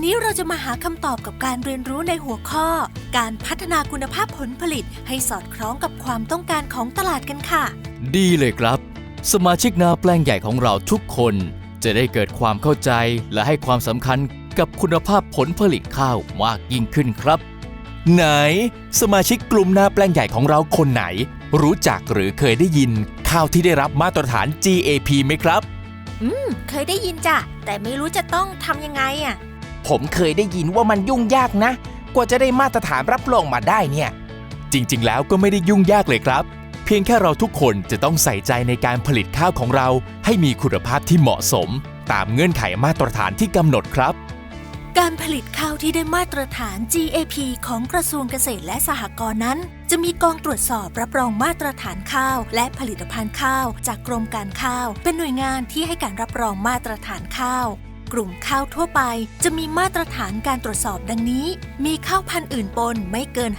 วันนี้เราจะมาหาคำตอบกับการเรียนรู้ในหัวข้อ การพัฒนาคุณภาพผลผลิตให้สอดคล้องกับความต้องการของตลาดกันค่ะ ดีเลยครับ สมาชิกนาแปลงใหญ่ของเราทุกคน จะได้เกิดความเข้าใจและให้ความสำคัญกับคุณภาพผลผลิตข้าวมากยิ่งขึ้นครับ ไหน สมาชิกกลุ่มนาแปลงใหญ่ของเราคนไหน รู้จักหรือเคยได้ยิน ข้าวที่ได้รับมาตรฐาน GAP ไหมครับ อืม เคยได้ยินจ้ะ แต่ไม่รู้จะต้องทำยังไงอะ ผมเคยได้ยินว่ามันยุ่งยากนะ กว่าจะได้มาตรฐานรับรองมาได้เนี่ย จริง ๆ แล้วก็ไม่ได้ยุ่งยากเลยครับ เพียงแค่เราทุกคนจะต้องใส่ใจในการผลิตข้าวของเรา ให้มีคุณภาพที่เหมาะสม ตามเงื่อนไขมาตรฐานที่กำหนดครับ การผลิตข้าวที่ได้มาตรฐาน GAP ของกระทรวงเกษตรและสหกรณ์นั้น จะมีกองตรวจสอบรับรองมาตรฐานข้าว และผลิตภัณฑ์ข้าว จากกรมการข้าว เป็นหน่วยงานที่ให้การรับรองมาตรฐานข้าว กลุ่มข้าวทั่วไป จะมีมาตรฐานการตรวจสอบดังนี้ มีข้าวพันธุ์อื่นปนไม่เกิน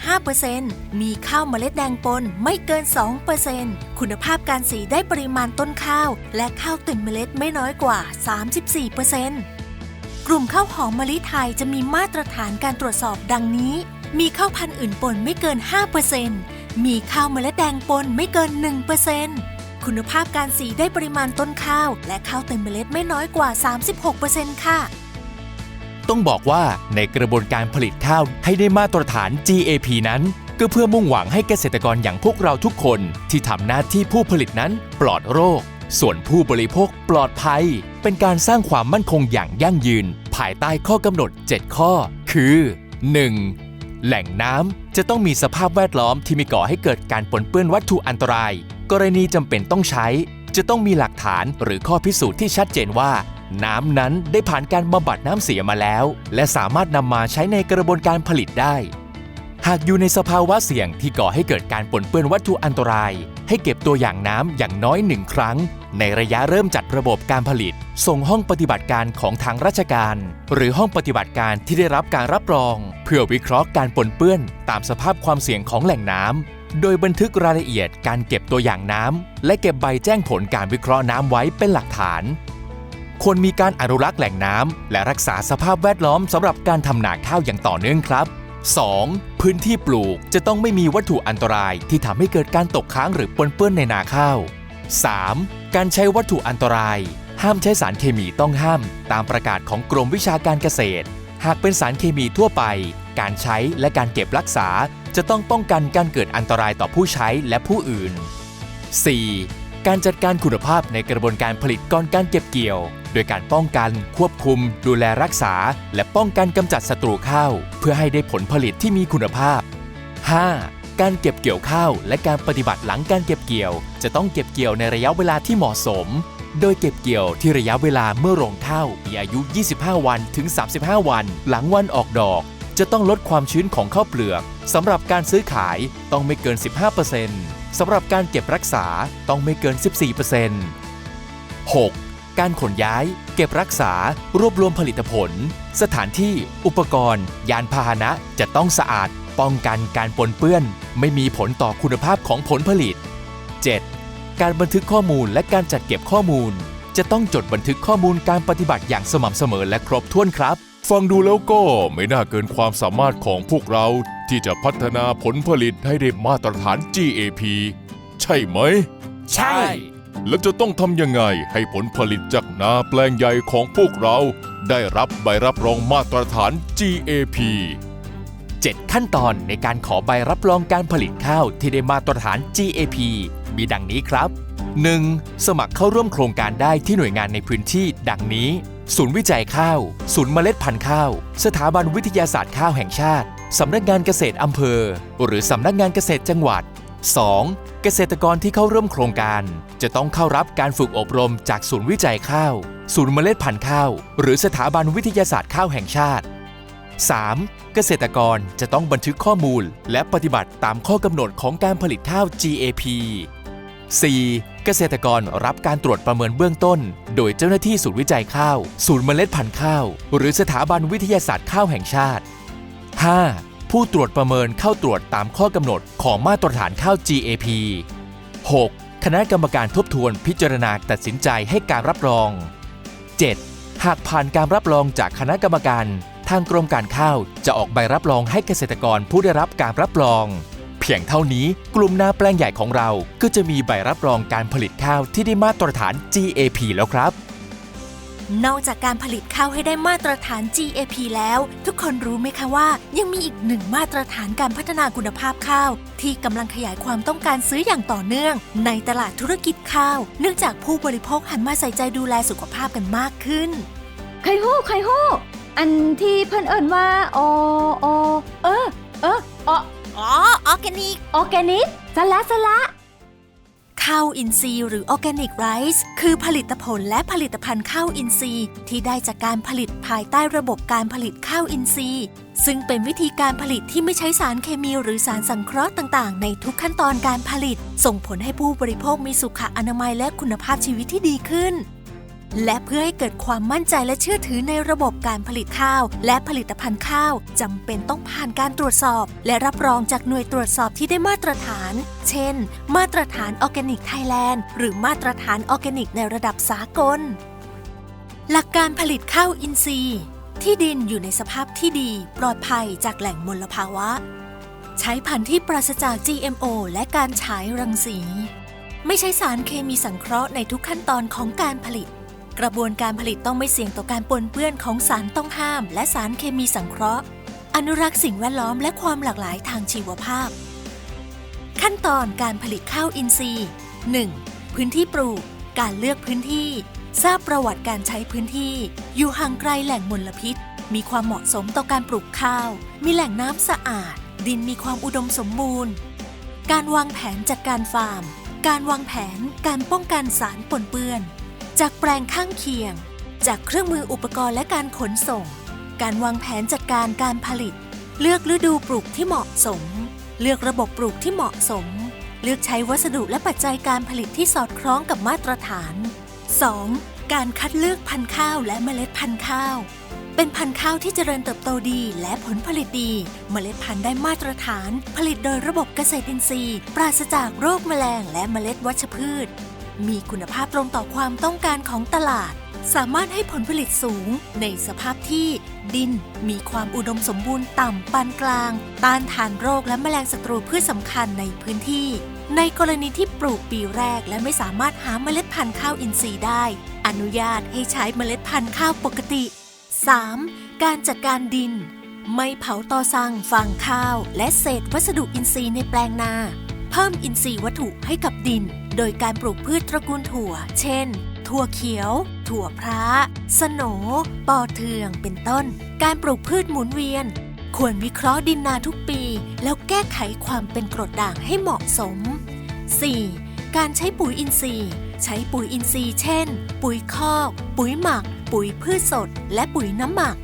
5%มีข้าวเมล็ดแดงปนไม่เกิน 2%คุณภาพการสีได้ปริมาณต้นข้าว และข้าวเต็มเมล็ดไม่น้อยกว่า 34%กลุ่มข้าวหอมมะลิไทยจะมีมาตรฐานการตรวจสอบดังนี้ มีข้าวพันธุ์อื่นปนไม่เกิน 5%มีข้าวเมล็ดแดงปนไม่เกิน 1% คุณภาพการสีได้ปริมาณต้นข้าว และข้าวเต็มเมล็ดไม่น้อยกว่า 36%ค่ะ ต้องบอกว่าในกระบวนการผลิตข้าวให้ได้มาตรฐาน GAP นั้น ก็เพื่อมุ่งหวังให้เกษตรกรอย่างพวกเราทุกคน ที่ทำหน้าที่ผู้ผลิตนั้นปลอดโรค ส่วนผู้บริโภคปลอดภัย เป็นการสร้างความมั่นคงอย่างยั่งยืน ภายใต้ข้อกำหนด 7 ข้อ คือ 1. แหล่งน้ำจะต้องมีสภาพแวดล้อมที่ไม่ก่อให้เกิดการปนเปื้อนวัตถุอันตราย กรณีจำเป็นต้องใช้ จะต้องมีหลักฐานหรือข้อพิสูจน์ที่ชัดเจนว่า น้ำนั้นได้ผ่านการบำบัดน้ำเสียมาแล้ว และสามารถนำมาใช้ในกระบวนการผลิตได้ หากอยู่ในสภาวะเสี่ยงที่ก่อให้เกิดการปนเปื้อนวัตถุอันตราย ให้เก็บตัวอย่างน้ำอย่างน้อยหนึ่งครั้ง ในระยะเริ่มจัดระบบการผลิต ส่งห้องปฏิบัติการของทางราชการ หรือห้องปฏิบัติการที่ได้รับการรับรอง เพื่อวิเคราะห์การปนเปื้อน ตามสภาพความเสี่ยงของแหล่งน้ำ โดยบันทึกรายละเอียดการเก็บตัวอย่างน้ำและเก็บใบแจ้งผลการวิเคราะห์น้ำไว้เป็นหลักฐาน ควรมีการอนุรักษ์แหล่งน้ำและรักษาสภาพแวดล้อมสำหรับการทำนาข้าวอย่างต่อเนื่องครับ 2. พื้นที่ปลูกจะต้องไม่มีวัตถุอันตรายที่ทำให้เกิดการตกค้างหรือปนเปื้อนในนาข้าว 3. การใช้วัตถุอันตราย ห้ามใช้สารเคมีต้องห้าม ตามประกาศของกรมวิชาการเกษตร หากเป็นสารเคมีทั่วไป การใช้และการเก็บรักษา จะต้องป้องกันการเกิดอันตรายต่อผู้ใช้และผู้อื่น 4. การจัดการคุณภาพในกระบวนการผลิตก่อนการเก็บเกี่ยว โดยการป้องกัน ควบคุม ดูแลรักษา และป้องกันกำจัดศัตรูข้าว เพื่อให้ได้ผลผลิตที่มีคุณภาพ 5. การเก็บเกี่ยวข้าวและการปฏิบัติหลังการเก็บเกี่ยว จะต้องเก็บเกี่ยวในระยะเวลาที่เหมาะสม โดยเก็บเกี่ยวที่ระยะเวลาเมื่อโรงข้าวมีอายุ 25 วันถึง 35 วัน หลังวันออกดอก จะต้องลดความชื้นของข้าวเปลือกสำหรับการซื้อขายต้องไม่เกิน 15%สำหรับการเก็บรักษาต้องไม่เกิน 14% 6. การขนย้าย เก็บรักษารวบรวมผลิตผล สถานที่ อุปกรณ์ ยานพาหนะจะต้องสะอาด ป้องกันการปนเปื้อน ไม่มีผลต่อคุณภาพของผลผลิต 7. การบันทึกข้อมูลและการจัดเก็บข้อมูล จะต้องจดบันทึกข้อมูลการปฏิบัติอย่างสม่ำเสมอและครบถ้วนครับ ฟังดูแล้วก็ไม่น่าเกินความสามารถของพวกเราที่จะพัฒนาผลผลิตให้ได้มาตรฐาน GAP ใช่ไหม ใช่ แล้วจะต้องทำยังไงให้ผลผลิตจากนาแปลงใหญ่ของพวกเรา ได้รับใบรับรองมาตรฐาน GAP 7 ขั้นตอนในการขอใบรับรองการผลิตข้าวที่ได้มาตรฐาน GAP มีดังนี้ครับ 1. สมัครเข้าร่วมโครงการได้ที่หน่วยงานในพื้นที่ดังนี้ ศูนย์วิจัยข้าว ศูนย์เมล็ดพันธุ์ข้าว สถาบันวิทยาศาสตร์ข้าวแห่งชาติ สำนักงานเกษตรอำเภอ หรือสำนักงานเกษตรจังหวัด 2. เกษตรกรที่เข้าร่วมโครงการ จะต้องเข้ารับการฝึกอบรมจากศูนย์วิจัยข้าว ศูนย์เมล็ดพันธุ์ข้าว หรือสถาบันวิทยาศาสตร์ข้าวแห่งชาติ 3. เกษตรกรจะต้องบันทึกข้อมูล และปฏิบัติตามข้อกำหนดของการผลิตข้าว GAP 4. เกษตรกรรับการตรวจประเมินเบื้องต้น โดยเจ้าหน้าที่ศูนย์วิจัยข้าว ศูนย์เมล็ดพันธุ์ข้าว หรือสถาบันวิทยาศาสตร์ข้าวแห่งชาติ 5. ผู้ตรวจประเมินเข้าตรวจตามข้อกำหนดของมาตรฐานข้าว GAP 6. คณะกรรมการทบทวนพิจารณาตัดสินใจให้การรับรอง 7. หากผ่านการรับรองจากคณะกรรมการ ทางกรมการข้าวจะออกใบรับรองให้เกษตรกรผู้ได้รับการรับรอง เพียงเท่านี้กลุ่มนาแปลงใหญ่ของเราก็จะมีใบรับรองการผลิตข้าวที่ได้มาตรฐาน GAP แล้วครับ นอกจากการผลิตข้าวให้ได้มาตรฐาน GAP แล้ว ทุกคนรู้ไหมคะว่า ยังมีอีกหนึ่งมาตรฐานการพัฒนาคุณภาพข้าว ที่กำลังขยายความต้องการซื้ออย่างต่อเนื่อง ในตลาดธุรกิจข้าว เนื่องจากผู้บริโภคหันมาใส่ใจดูแลสุขภาพกันมากขึ้นไข่ฮู้ไข่ฮู้อันที่เพิ่นเอิ่นว่าออเออเอออ ออ๋อออร์แกนิก ออร์แกนิกสละสละข้าวอินทรีย์หรือออร์แกนิกไรซ์คือผลิตผลและผลิตภัณฑ์ข้าวอินทรีย์ที่ได้จากการผลิตภายใต้ระบบการผลิตข้าวอินทรีย์ ซึ่งเป็นวิธีการผลิตที่ไม่ใช้สารเคมีหรือสารสังเคราะห์ต่างๆ ในทุกขั้นตอนการผลิต ส่งผลให้ผู้บริโภคมีสุขอนามัยและคุณภาพชีวิตที่ดีขึ้น และเพื่อให้เกิดความมั่นใจและเชื่อถือในระบบการผลิตข้าว และผลิตภัณฑ์ข้าวจำเป็นต้องผ่านการตรวจสอบ และรับรองจากหน่วยตรวจสอบที่ได้มาตรฐาน เช่น มาตรฐานออร์แกนิกไทยแลนด์หรือมาตรฐานออร์แกนิกในระดับสากล หลักการผลิตข้าวอินทรีย์ ที่ดินอยู่ในสภาพที่ดี ปลอดภัยจากแหล่งมลภาวะ ใช้พันธุ์ที่ปราศจาก GMO และการฉายรังสี ไม่ใช้สารเคมีสังเคราะห์ในทุกขั้นตอนของการผลิต กระบวนการผลิตต้องไม่เสี่ยงต่อการปนเปื้อนของสารต้องห้าม และสารเคมีสังเคราะห์ อนุรักษ์สิ่งแวดล้อมและความหลากหลายทางชีวภาพ ขั้นตอนการผลิตข้าวอินทรีย์ 1. พื้นที่ปลูก การเลือกพื้นที่ ทราบประวัติการใช้พื้นที่ อยู่ห่างไกลแหล่งมลพิษ มีความเหมาะสมต่อการปลูกข้าว มีแหล่งน้ำสะอาด ดินมีความอุดมสมบูรณ์ การวางแผนจัดการฟาร์ม การวางแผนการป้องกันสารปนเปื้อน จากแปลงข้างเคียง จากเครื่องมืออุปกรณ์และการขนส่ง การวางแผนจัดการการผลิต เลือกฤดูปลูกที่เหมาะสม เลือกระบบปลูกที่เหมาะสม เลือกใช้วัสดุและปัจจัยการผลิตที่สอดคล้องกับมาตรฐาน 2. การคัดเลือกพันธุ์ข้าวและเมล็ดพันธุ์ข้าว เป็นพันธุ์ข้าวที่เจริญเติบโตดีและผลผลิตดี เมล็ดพันธุ์ได้มาตรฐาน ผลิตโดยระบบเกษตรอินทรีย์ ปราศจากโรคแมลงและเมล็ดวัชพืช มีคุณภาพตรงต่อความต้องการของตลาด สามารถให้ผลผลิตสูง ในสภาพที่ดินมีความอุดมสมบูรณ์ต่ำปานกลาง ต้านทานโรคและแมลงศัตรูพืชสำคัญในพื้นที่ ในกรณีที่ปลูกปีแรกและไม่สามารถหาเมล็ดพันธุ์ข้าวอินทรีย์ได้ อนุญาตให้ใช้เมล็ดพันธุ์ข้าวปกติ 3. การจัดการดิน ไม่เผาตอสั่งฟางข้าว และเศษวัสดุอินทรีย์ในแปลงนา เพิ่มอินทรีย์วัตถุให้กับดิน โดยการปลูกพืชตระกูลถั่ว เช่น ถั่วเขียว ถั่วพร้าสโหนปอเทือง เป็นต้น การปลูกพืชหมุนเวียน ควรวิเคราะห์ดินนาทุกปี แล้วแก้ไขความเป็นกรดด่างให้เหมาะสม 4. การใช้ปุ๋ยอินทรีย์ ใช้ปุ๋ยอินทรีย์ เช่น ปุ๋ยคอกปุ๋ยหมัก ปุ๋ยพืชสด และปุ๋ยน้ำหมัก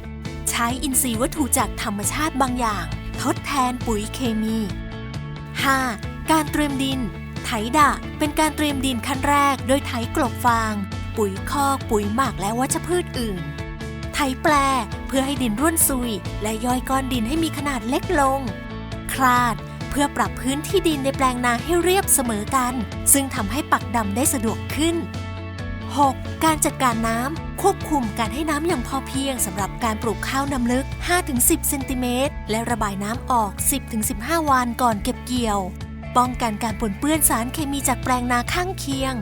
ใช้อินทรีย์วัตถุจากธรรมชาติบางอย่าง ทดแทนปุ๋ยเคมี 5. การเตรียมดิน ไถดะเป็นการเตรียมดินขั้นแรก โดยไถกลบฟาง ปุ๋ยคอกปุ๋ยหมักและวัชพืชอื่น ไถแปลเพื่อให้ดินร่วนซุย และย่อยก้อนดินให้มีขนาดเล็กลง คลาดเพื่อปรับพื้นที่ดินในแปลงนาให้เรียบเสมอกัน ซึ่งทำให้ปักดำได้สะดวกขึ้น 6. การจัดการน้ำควบคุมการให้น้ำอย่างพอเพียงสำหรับการปลูกข้าวน้ำลึก 5-10 เซนติเมตร และระบายน้ำออก 10-15 วันก่อนเก็บเกี่ยว ป้องกันการปนเปื้อนสารเคมีจากแปลงนาข้างเคียง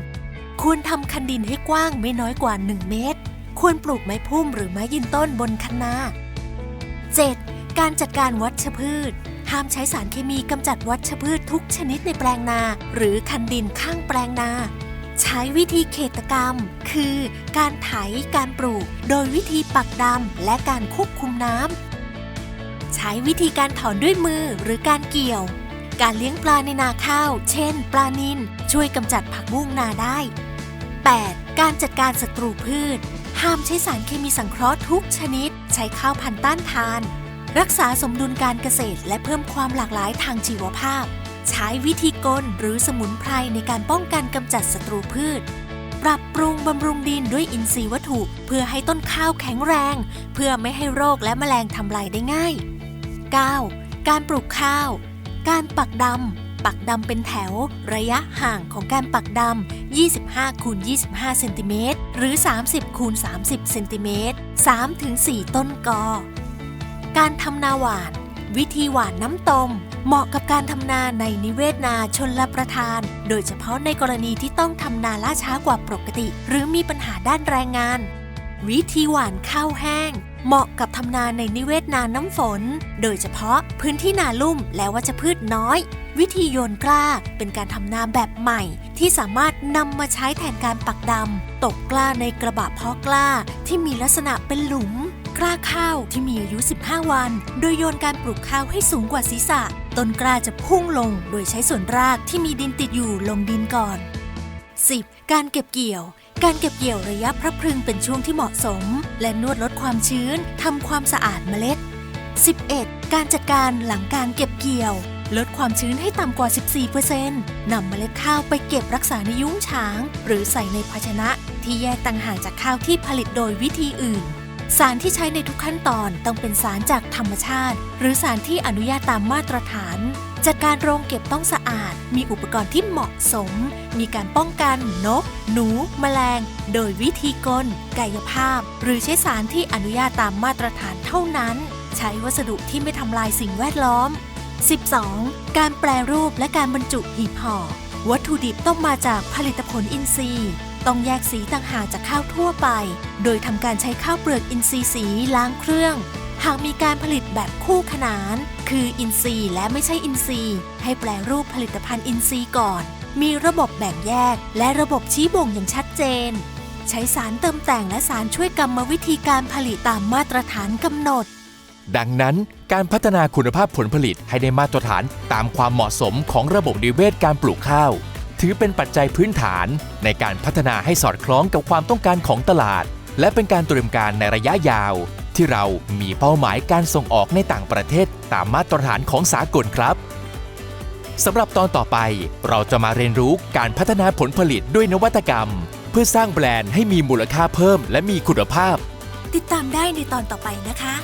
ควรทำคันดินให้กว้างไม่น้อยกว่า 1 เมตร ควรปลูกไม้พุ่มหรือไม้ยืนต้นบนคันนา 7. การจัดการวัชพืช ห้ามใช้สารเคมีกำจัดวัชพืชทุกชนิดในแปลงนา หรือคันดินข้างแปลงนา ใช้วิธีเขตกรรม คือ การไถการปลูก โดยวิธีปักดำและการควบคุมน้ำใช้วิธีการถอนด้วยมือหรือการเกี่ยว การเลี้ยงปลาในนาข้าว เช่น ปลานิลช่วยกำจัดผักบุ้งนาได้ 8. การจัดการศัตรูพืช ห้ามใช้สารเคมีสังเคราะห์ทุกชนิด ใช้ข้าวพันธุ์ต้านทาน รักษาสมดุลการเกษตรและเพิ่มความหลากหลายทางชีวภาพ ใช้วิธีกลหรือสมุนไพรในการป้องกันกำจัดศัตรูพืช ปรับปรุงบำรุงดินด้วยอินทรีย์วัตถุ เพื่อให้ต้นข้าวแข็งแรง เพื่อไม่ให้โรคและแมลงทำลายได้ง่าย 9. การปลูกข้าว การปักดำ ปักดำเป็นแถว ระยะห่างของการปักดำ 25คูณ25 เซนติเมตร หรือ 30คูณ30 เซนติเมตร 3-4 ต้นกอ การทำนาหวาน วิธีหวานน้ำตม เหมาะกับการทำนาในนิเวศนาชนละประทาน โดยเฉพาะในกรณีที่ต้องทำนาล่าช้ากว่าปกติ หรือมีปัญหาด้านแรงงาน วิธีหวานข้าวแห้ง เหมาะกับทำนาในนิเวศนาน้ำฝน โดยเฉพาะพื้นที่นาลุ่มและวัชพืชน้อย วิธีโยนกล้าเป็นการทำนาแบบใหม่ ที่สามารถนำมาใช้แทนการปักดำตกกล้าในกระบะเพาะกล้าที่มีลักษณะเป็นหลุมกล้าข้าวที่มีอายุ 15 วัน โดยโยนการปลูกข้าวให้สูงกว่าศีรษะ ต้นกล้าจะพุ่งลง โดยใช้ส่วนรากที่มีดินติดอยู่ลงดินก่อน 10. การเก็บเกี่ยว การเก็บเกี่ยวระยะพระพรึงเป็นช่วงที่เหมาะสม และนวดลดความชื้นทำความสะอาดเมล็ด 11. การจัดการหลังการเก็บเกี่ยว ลดความชื้นให้ต่ำกว่า 14%นำเมล็ดข้าวไปเก็บรักษาในยุ้งฉาง หรือใส่ในภาชนะที่แยกต่างหากจากข้าวที่ผลิตโดยวิธีอื่น สารที่ใช้ในทุกขั้นตอนต้องเป็นสารจากธรรมชาติ หรือสารที่อนุญาตตามมาตรฐาน จัดการโรงเก็บต้องสะอาด มีอุปกรณ์ที่เหมาะสม มีการป้องกันนก หนู แมลง โดยวิธีกล กายภาพ หรือใช้สารที่อนุญาตตามมาตรฐานเท่านั้น ใช้วัสดุที่ไม่ทำลายสิ่งแวดล้อม 12. การแปรรูปและการบรรจุหีบห่อวัตถุดิบต้องมาจากผลิตผลอินทรีย์ ต้องแยกสีต่างหากจากข้าวทั่วไป โดยทำการใช้ข้าวเปลือกอินทรีย์สีล้างเครื่อง หากมีการผลิตแบบคู่ขนาน คืออินทรีย์และไม่ใช่อินทรีย์ ให้แปลรูปผลิตภัณฑ์อินทรีย์ก่อน มีระบบแบ่งแยก และระบบชี้บ่งอย่างชัดเจน ใช้สารเติมแต่งและสารช่วยกรรมวิธีการผลิตตามมาตรฐานกำหนด ดังนั้นการพัฒนาคุณภาพผลผลิตให้ได้มาตรฐานตามความเหมาะสมของระบบนิเวศการปลูกข้าว ถือเป็นปัจจัยพื้นฐาน ในการพัฒนาให้สอดคล้องกับความต้องการของตลาด และเป็นการเตรียมการในระยะยาว ที่เรามีเป้าหมายการส่งออกในต่างประเทศตามมาตรฐานของสากลครับสำหรับตอนต่อไป เราจะมาเรียนรู้การพัฒนาผลผลิตด้วยนวัตกรรม เพื่อสร้างแบรนด์ให้มีมูลค่าเพิ่มและมีคุณภาพ ติดตามได้ในตอนต่อไปนะคะ